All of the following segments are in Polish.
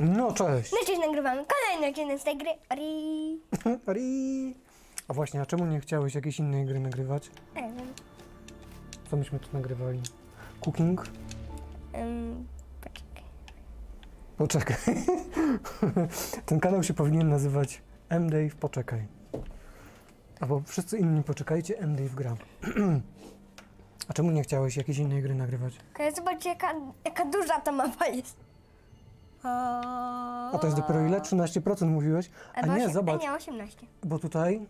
No cześć. No cześć, nagrywamy kolejny odcinek z tej gry. Ori. Ri. A właśnie, a czemu nie chciałeś jakiejś innej gry nagrywać? Nie wiem. Co myśmy tu nagrywali? Cooking? Poczekaj. Poczekaj. Ten kanał się powinien nazywać M-Dave Poczekaj. Albo wszyscy inni poczekajcie, M-Dave gra. A czemu nie chciałeś jakiejś innej gry nagrywać? Okay, zobaczcie, jaka, jaka duża ta mapa jest. A to jest dopiero ile? 13% mówiłeś? A Albo nie, osiem- zobacz, nie, 18. bo tutaj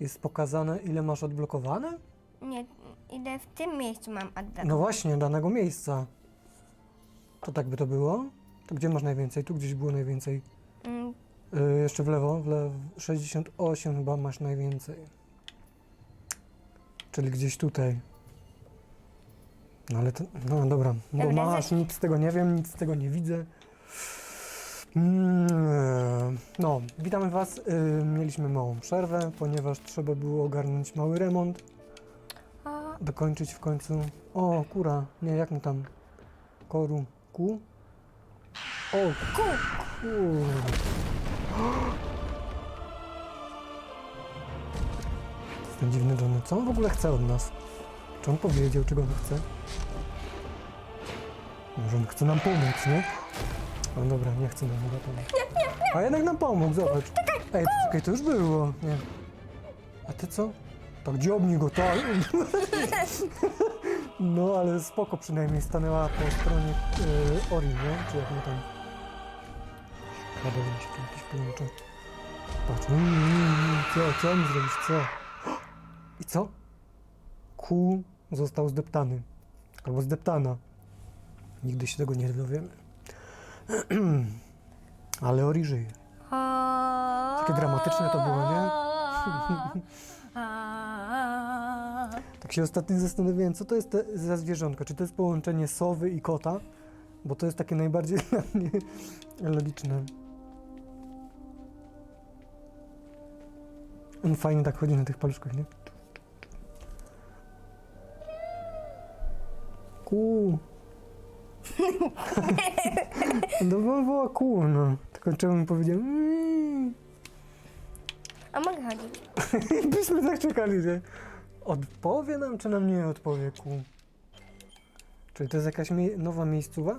jest pokazane, ile masz odblokowane? Nie, idę w tym miejscu mam oddać. No właśnie, danego miejsca. To tak by to było? To gdzie masz najwięcej? Tu gdzieś było najwięcej. Mm, Yy, jeszcze w lewo, w lewo. 68 chyba masz najwięcej. Czyli gdzieś tutaj. No ale to, no dobra, bo Dobra, masz, nic z tego nie wiem, nic z tego nie widzę. Mm, No, witamy Was. Yy, mieliśmy małą przerwę, ponieważ trzeba było ogarnąć mały remont, dokończyć w końcu. O, kura, nie, jak mu tam? Koru, ku? O, ku. To jest ten dziwny Johnny. Co on w ogóle chce od nas? Czy on powiedział, czego on chce? Może on chce nam pomóc, nie? No dobra, nie chce nam chyba pomóc. A jednak nam pomógł, zobacz. Ej, czekaj, to już było. Nie. A ty co? Tak dziobnij go, tak. No, ale spoko przynajmniej stanęła po stronie yy, Ori, nie? Czy jak mu tam... Radowy się tu jakiś połączył. Patrz, mm, mm, mm, co, co mi zrobisz, co? I co? Ku został zdeptany. Albo zdeptana. Nigdy się tego nie dowiemy. Ale Ori żyje. Takie dramatyczne to było, nie? Tak się ostatnio zastanawiałem, co to jest te, za zwierzątko? Czy to jest połączenie sowy i kota? Bo to jest takie najbardziej dla mnie logiczne. On fajnie tak chodzi na tych paluszkach, nie? Ku. no woła ku, no. Tylko czemu mi powiedział mm. A mogę chodzić. Byśmy tak czekali, że odpowie nam, czy nam nie odpowie ku. Czyli to jest jakaś mie- nowa miejscowa?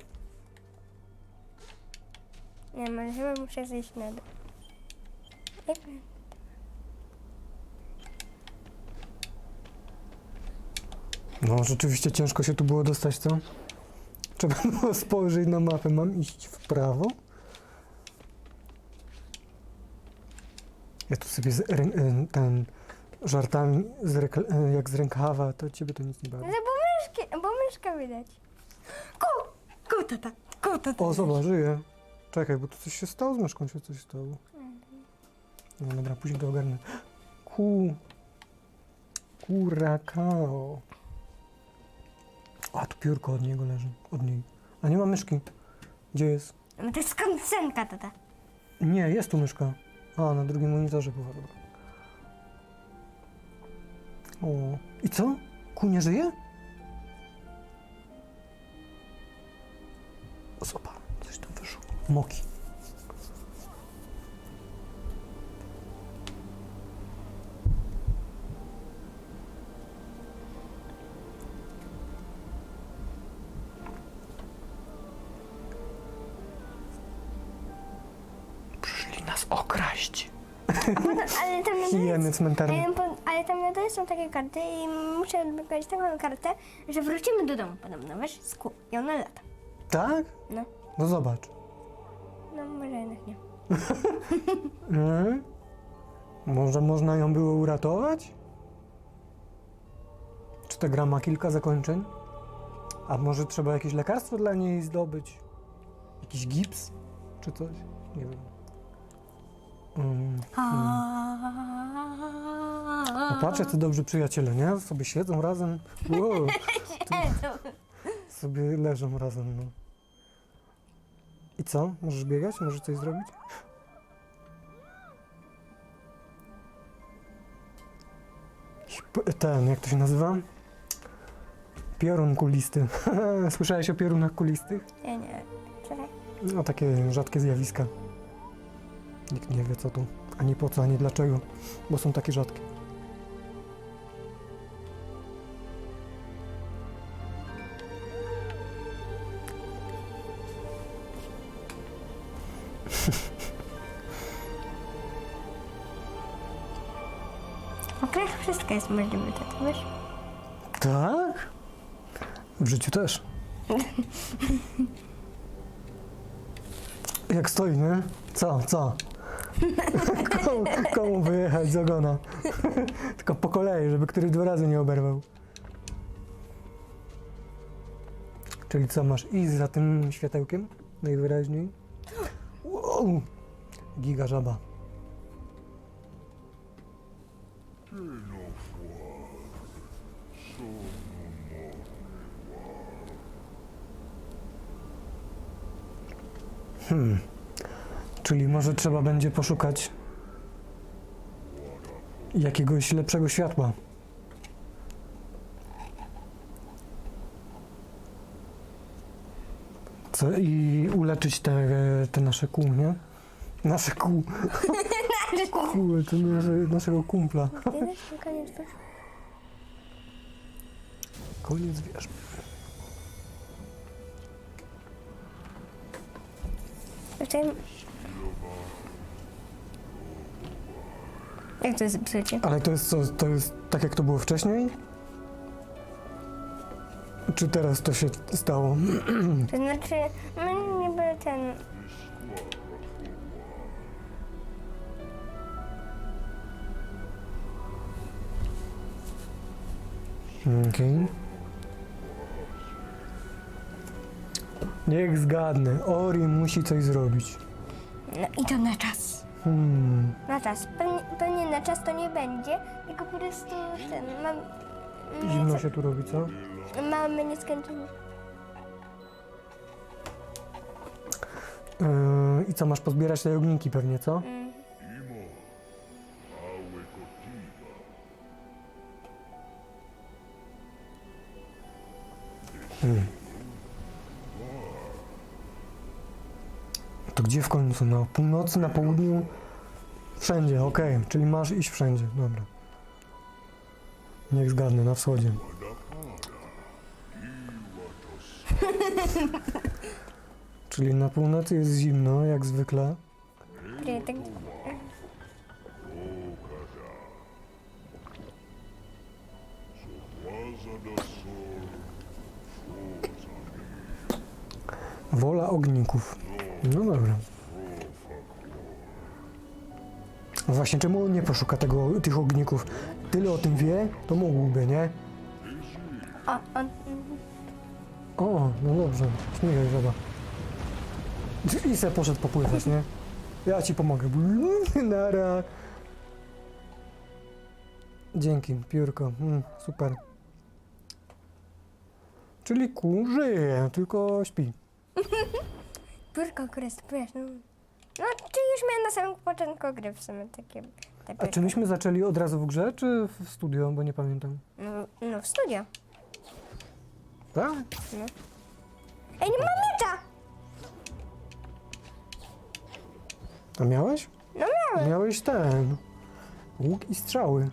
Nie, może chyba muszę zejść na dół. Jak- No, rzeczywiście ciężko się tu było dostać, co? Trzeba było spojrzeć na mapę. Mam iść w prawo? Ja tu sobie z, y, ten żartami z y, jak z rękawa, to ciebie to nic nie bawi. No bo myszki, bo myszka widać. Ku! Ku tata, ku tata. O, zobacz, żyje. Czekaj, bo tu coś się stało z myszką, się coś stało. No dobra, później to ogarnę. Ku... Kurakao. A, tu piórko od niego leży. Od niej. A nie ma myszki. Gdzie jest? No to jest koncenka tata. Nie, jest tu myszka. A, na drugim monitorze była, dobra. O. I co? Ku nie żyje? Zobacz, coś tu wyszło. Moki. Przyszli nas okraść. Ale tam Hieny cmentarne. ale, po- ale tam na dole są takie karty i muszę odblokować taką kartę, że wrócimy do domu podobno, wiesz, z kół. I ona lata. Tak? No, No zobacz. no może jednak nie. Mm. Może można ją było uratować? Czy ta gra ma kilka zakończeń? A może trzeba jakieś lekarstwo dla niej zdobyć? Jakiś gips? Czy coś? Nie wiem. Mm. No patrz, jacy dobrzy przyjaciele, nie? Sobie siedzą razem. Wow. Sobie leżą razem, no. I co? Możesz biegać? Możesz coś zrobić? Ten, jak to się nazywa? Piorun kulisty. Słyszałeś o piorunach kulistych? Ja nie. Czekaj. No takie rzadkie zjawiska. Nikt nie wie co tu, ani po co, ani dlaczego, bo są takie rzadkie. W grach wszystko jest możliwe, tak wiesz? Tak? W życiu też. Jak stoi, nie? Co, co? Komu, komu wyjechać z ogona? Tylko po kolei, żeby któryś dwa razy nie oberwał. Czyli co, masz iść za tym światełkiem? Najwyraźniej. Wow! Giga żaba. Hmm. Czyli może trzeba będzie poszukać jakiegoś lepszego światła. Co i uleczyć te, te nasze kół, nie? Nasze kół. Kół, to nasze, naszego kumpla. Koniec wierzby. Czekaj. Jak to jest? Ale to jest co? To jest tak jak to było wcześniej? Czy teraz to się stało? To znaczy, no niby ten... Okej. Niech zgadnę. Ori musi coś zrobić. No i to na czas. Hmm. Na czas. Pewnie, pewnie na czas to nie będzie, tylko po prostu ten, mam... Zimno się tu robi, co? Mamy nieskończone... Yy, I co, masz pozbierać te ogninki pewnie, co? Końcu? Na północy, na południu? Wszędzie, okej. Czyli masz iść wszędzie, dobra. Niech zgadnę, na wschodzie. Czyli na północy jest zimno, jak zwykle. Tak... Wola ogników. No dobra. No właśnie, czemu nie poszuka tego, tych ogników? Tyle o tym wie, to mógłby, nie? O, on... O, no dobrze. Śmiechaj, żaba. I se poszedł popływać, nie? Ja ci pomogę. Nara. Dzięki, piórko. Mm, super. Czyli żyje, tylko śpi. Biurko, które wiesz, no... No, miałem na samym początku gry w sumie takie... A czy myśmy zaczęli od razu w grze, czy w studio, bo nie pamiętam. No, no, w studio. Tak? Ej, nie ma miecza! A miałeś? No miałem. Miałeś ten. Łuk i strzały.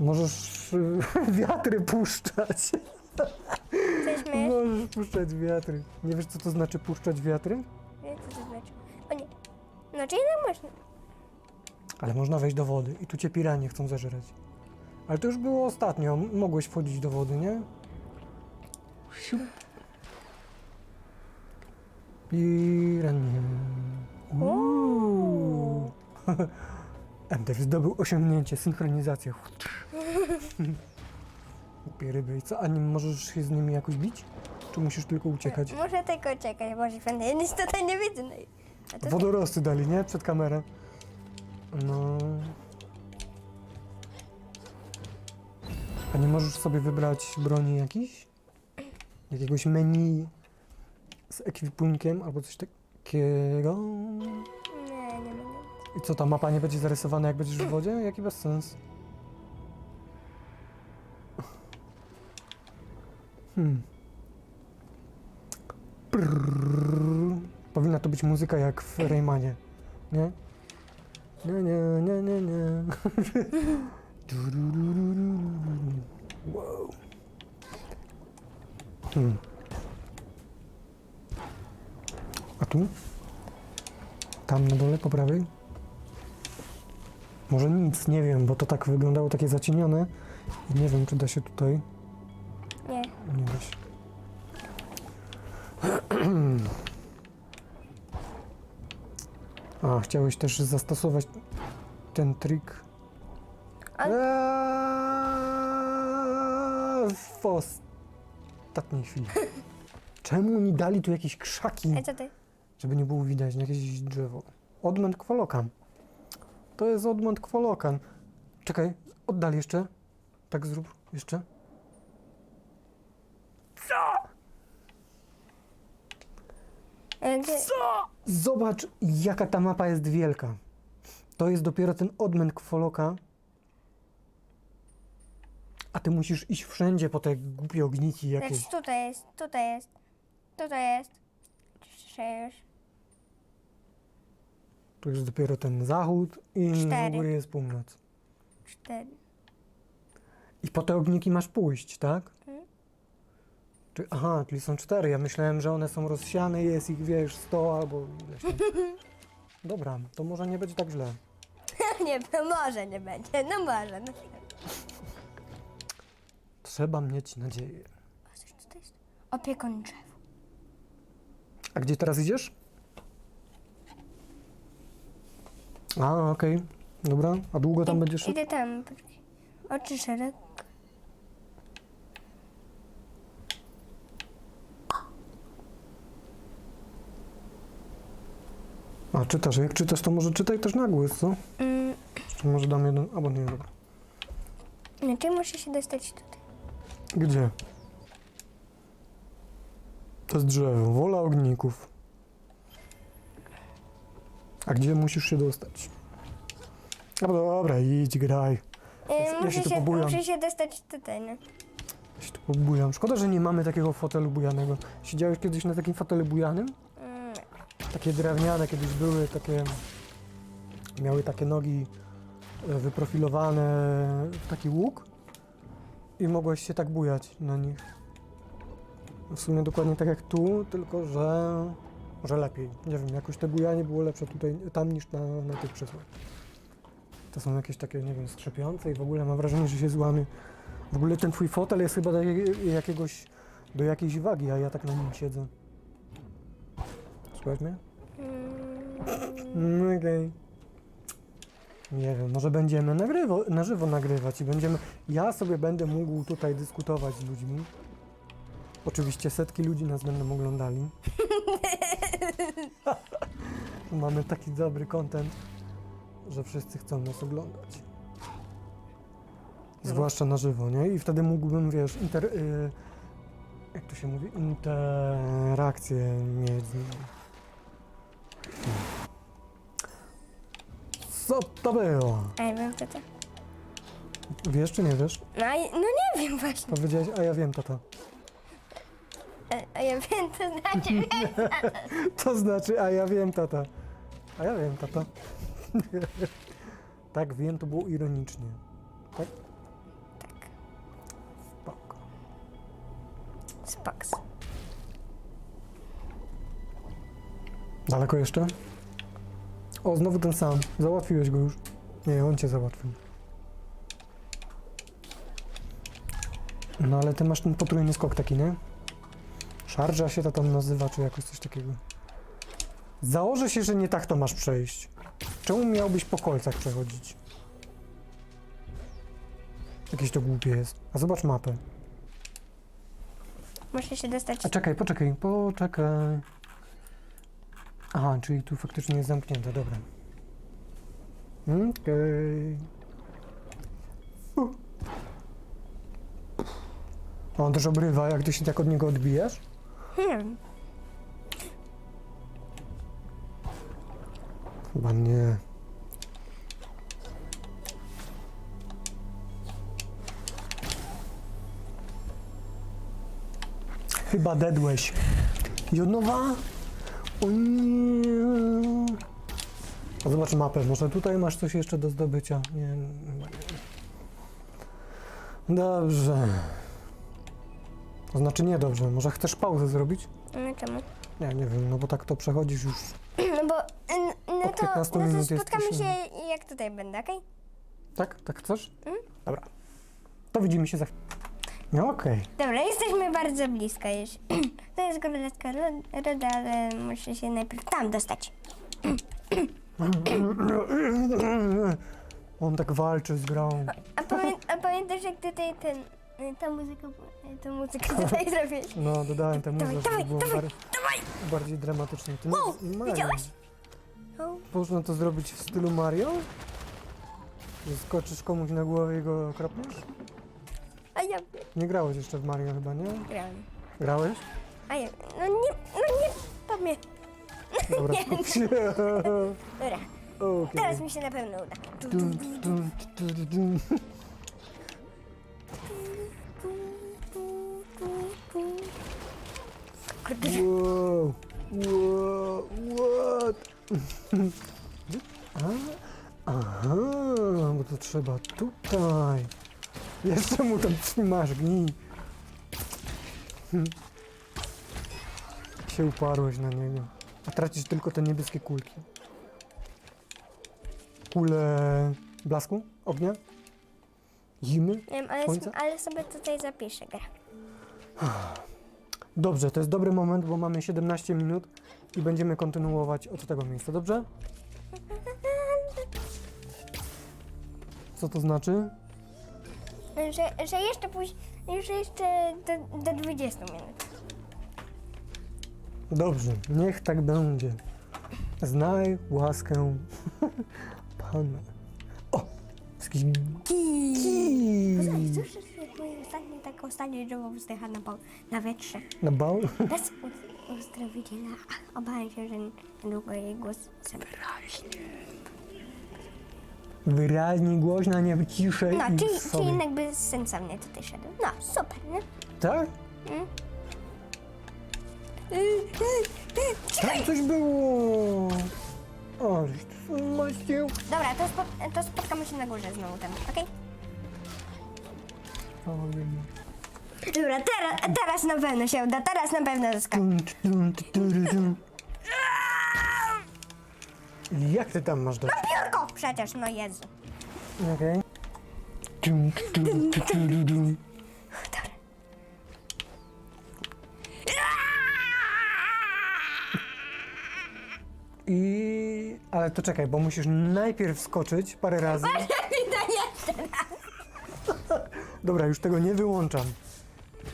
Możesz y, wiatry puszczać. Coś? Możesz puszczać wiatry. Nie wiesz, co to znaczy puszczać wiatry? No, czyli nie można. Ale można wejść do wody i tu cię piranie chcą zażerać. Ale to już było ostatnio. M- Mogłeś wchodzić do wody, nie? Siup. Piranie. Uuu. MDF zdobył osiągnięcie, synchronizacja. Głupie ryby. I co, a nie możesz się z nimi jakoś bić? Czy musisz tylko uciekać? Muszę tylko czekać, może będę nic tutaj to Wodorosty dali, nie? Przed kamerę. No. A nie możesz sobie wybrać broni jakiś? Jakiegoś menu z ekwipunkiem albo coś takiego? Nie, nie mogę. I co, ta mapa nie będzie zarysowana jak będziesz w wodzie? Jaki bez sens? Hmm. Powinna to być muzyka jak w Raymanie. Nie? Nie, nie, nie, nie, nie. Wow. Hmm. A tu? Tam na dole po prawej? Może nic, nie wiem, bo to tak wyglądało takie zacienione. I nie wiem, czy da się tutaj. Nie. Nie da się. A, chciałeś też zastosować ten trik. Ale- Eee, w ostatniej chwili. Czemu oni dali tu jakieś krzaki, A co ty? żeby nie było widać, nie jakieś drzewo? Odmęt kwolokan. To jest odmęt kwolokan. Czekaj, oddal jeszcze. Tak zrób jeszcze. E, gdzie- Zobacz, jaka ta mapa jest wielka. To jest dopiero ten odmęt kwoloka. A ty musisz iść wszędzie po te głupie ogniki jakieś. Lecz tutaj jest, tutaj jest, tutaj jest. Słyszę już. Tu jest dopiero ten zachód i Cztery. góry jest północ. Cztery. I po te ogniki masz pójść, tak? Mhm. Czy, aha, czyli są cztery. Ja myślałem, że one są rozsiane i jest ich, wiesz, sto albo ileś tam. Dobra, to może nie będzie tak źle. nie, no może nie będzie, no może. No. Trzeba mieć nadzieję. A coś tutaj jest? Opiekun drzew. A gdzie teraz idziesz? A, okej. Dobra. A długo tam będziesz? szedł? Idę tam, poczekaj. Oczy szereg. A, czytasz. Jak czytasz, to może czytaj też na głos, co? Mm, może dam jeden... Albo nie, dobra. znaczy muszę się dostać tutaj. Gdzie? To jest drzewo. Wola ogników. A gdzie musisz się dostać? No dobra, idź, graj. E, Ja się muszę, tu się, pobujam. muszę się dostać tutaj, no. Ja się tu pobujam. Szkoda, że nie mamy takiego fotelu bujanego. Siedziałeś kiedyś na takim fotelu bujanym? Takie drewniane kiedyś były, takie... Miały takie nogi e, wyprofilowane w taki łuk i mogłeś się tak bujać na nich. W sumie dokładnie tak jak tu, tylko że... że lepiej. Nie wiem, jakoś te bujanie było lepsze tutaj, tam niż na, na tych krzesłach. To są jakieś takie, nie wiem, skrzepiące i w ogóle mam wrażenie, że się złamie. W ogóle ten twój fotel jest chyba do jak- jakiegoś, do jakiejś wagi, a ja tak na nim siedzę. Słuchaj mnie? mm, Mm, Okej. Nie wiem, może będziemy nagrywo, na żywo nagrywać i będziemy. Ja sobie będę mógł tutaj dyskutować z ludźmi. Oczywiście setki ludzi nas będą oglądali. Mamy taki dobry content, że wszyscy chcą nas oglądać. Zwłaszcza na żywo, nie? I wtedy mógłbym, wiesz, inter, y, jak to się mówi, interakcję mieć z nimi. Co to było? a ja wiem co to. Wiesz czy nie wiesz? No, a, no nie wiem właśnie. Powiedziałeś, a ja wiem, tata. A, a ja wiem, to znaczy wiem. To znaczy, a ja wiem, tata. A ja wiem, tata. tak, wiem, to było ironicznie. Tak? Tak, Spoko. spoks. Daleko jeszcze? O, znowu ten sam. Załatwiłeś go już. Nie, on cię załatwił. No ale ty masz ten potrójny skok taki, nie? Szarża się to tam nazywa, czy jakoś coś takiego. Założę się, że nie tak to masz przejść. Czemu miałbyś po kolcach przechodzić? Jakieś to głupie jest. A zobacz mapę. Muszę się dostać. A czekaj, poczekaj, poczekaj. Aha, czyli tu faktycznie jest zamknięte, dobra. Okej. A On też obrywa, jak ty się tak od niego odbijasz? Nie wiem. Chyba nie. Chyba dedłeś. I od nowa. O zobacz mapę, może tutaj masz coś jeszcze do zdobycia. Nie, nie. Dobrze. To znaczy nie dobrze, może chcesz pauzę zrobić? No czemu? Nie, nie wiem, no bo tak to przechodzisz już. No bo n- no Od to, 15 no to minut spotkamy się jak tutaj będę, okej? Tak? Tak chcesz? Mm. Dobra. To widzimy się za chwilę. No okej. Dobra, jesteśmy bardzo blisko już. To jest królewska ro- roda, ale muszę się najpierw tam dostać. On tak walczy z grą. A, pamię a pamiętasz jak tutaj ten, y, ta muzyka, y, tą muzykę tutaj zrobiłeś? No, dodałem tę Dawaj, muzę, żeby dawaj, było dawaj, bar bardziej dramatycznie. To nie Wow, jest Mario. widziałeś? O, Można to zrobić w stylu Mario? Że skoczysz komuś na głowę i go kropniesz? Nie grałeś jeszcze w Mario chyba, nie? grałem. Grałeś? A ja, no nie, no nie, pamiętam. Dobra, skup się. Dobra, Okej. teraz mi się na pewno uda. Tu, tu, Dun, tu, dun, tu, tu, dun. tu, tu, tu, tu. Kurde, Wow, wow, what? A, aha, bo to trzeba tutaj. Jeszcze mu tam trzymasz, gnij. Hm. Się uparłeś na niego. A tracisz tylko te niebieskie kulki. Kule blasku? Ognia? Zimy? Nie wiem, ale, Słońce? ale sobie tutaj zapiszę grę. Dobrze, to jest dobry moment, bo mamy 17 minut i będziemy kontynuować od tego miejsca, dobrze? Co to znaczy? Że, że jeszcze później, że jeszcze do, do 20 minut. Dobrze, niech tak będzie. Znaj łaskę Pana. O! Jakiś kij. Posłuchaj, słyszysz jak moje ostatnie, tak ostatnie drzewo wzdycha na, bał, na wietrze. Na bał? Bez uz- uzdrowiciela. Obawiam się, że niedługo jej głos zabrał. Wyraźnie, głośno, nie ciszej No, i czyli, sobie. czyli jakby sensownie tutaj szedł. No, super, nie? Tak? Mm. Tam coś było! O, żeś tu maścił. Dobra, to, spo, to spotkamy się na górze znowu tam, okej? Dobra, teraz, teraz na pewno się uda, teraz na pewno zyskam. Dun, dun, dun, dun, dun. Jak ty tam masz dać? Piórko! Przecież, no Jezu. Okej. Dobra. I... Ale to czekaj, bo musisz najpierw skoczyć parę razy. Widać jeszcze. Dobra, już tego nie wyłączam.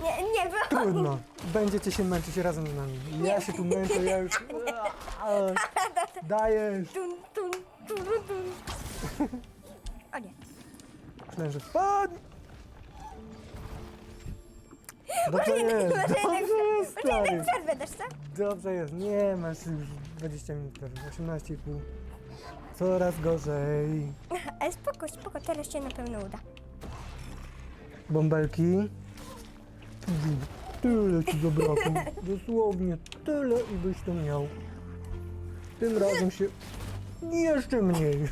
Nie, nie było. Trudno. Będziecie się męczyć razem z nami. Ja się tu męczę, ja już... Dajesz. Tun, tun, tun, tun. O nie. Myślałem, że wpadł. Dobrze jednak, jest, jednak, dobrze jest, może jednak stary. przerwę dasz, co? Dobrze jest. Nie, masz już 20 minut prawie, 18,5. Coraz gorzej. Ale spoko, spoko, teraz się na pewno uda. Bąbelki. Tyle ci zabrakło. Dosłownie tyle i byś to miał. Tym razem się jeszcze mniej.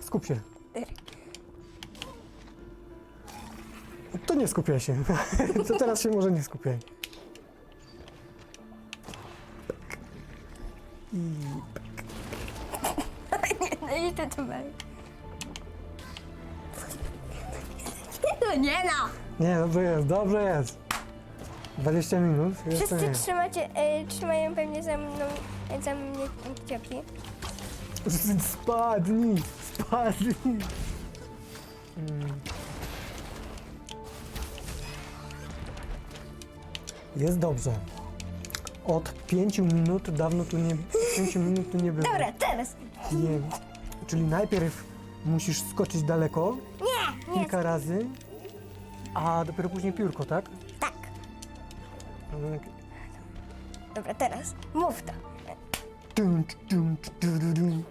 Skup się. To nie skupiaj się. To teraz się może nie skupiaj. I No i to. No nie no! Nie, dobrze jest, dobrze jest. 20 minut. Jeszcze Wszyscy nie. trzymacie, e, trzymają pewnie za mną, za mnie kciuki. Spadnij, spadnij. Mm. Jest dobrze. Od 5 minut dawno tu nie, 5 minut tu nie było. Dobra, teraz. Nie. Czyli najpierw musisz skoczyć daleko Nie, nie, kilka razy, a dopiero później piórko, tak? Dobra, teraz. Mów to. Dum, dum, dum, dum, dum.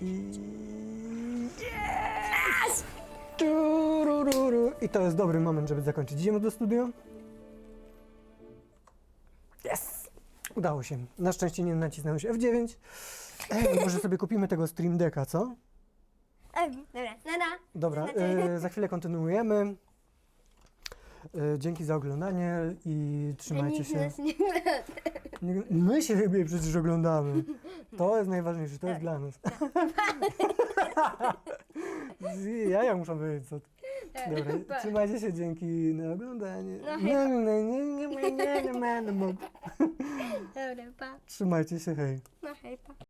I... Yes! Turururu. I to jest dobry moment, żeby zakończyć. Idziemy do studio? Yes! Udało się. Na szczęście nie nacisnęło się F9. Ej, może sobie kupimy tego Stream Decka, co? Dobra, nada. Dobra, e, za chwilę kontynuujemy. E, dzięki za oglądanie i trzymajcie Nikt się. nas nie Nie, my się chyba przecież oglądamy. To jest najważniejsze, to jest dla nas. ja ja muszę powiedzieć co. Dobra, trzymajcie się, dzięki na oglądanie. No Nie, nie, nie, nie, nie, nie, nie, nie, nie. Dobra, pa. Trzymajcie się, hej. No hej, pa.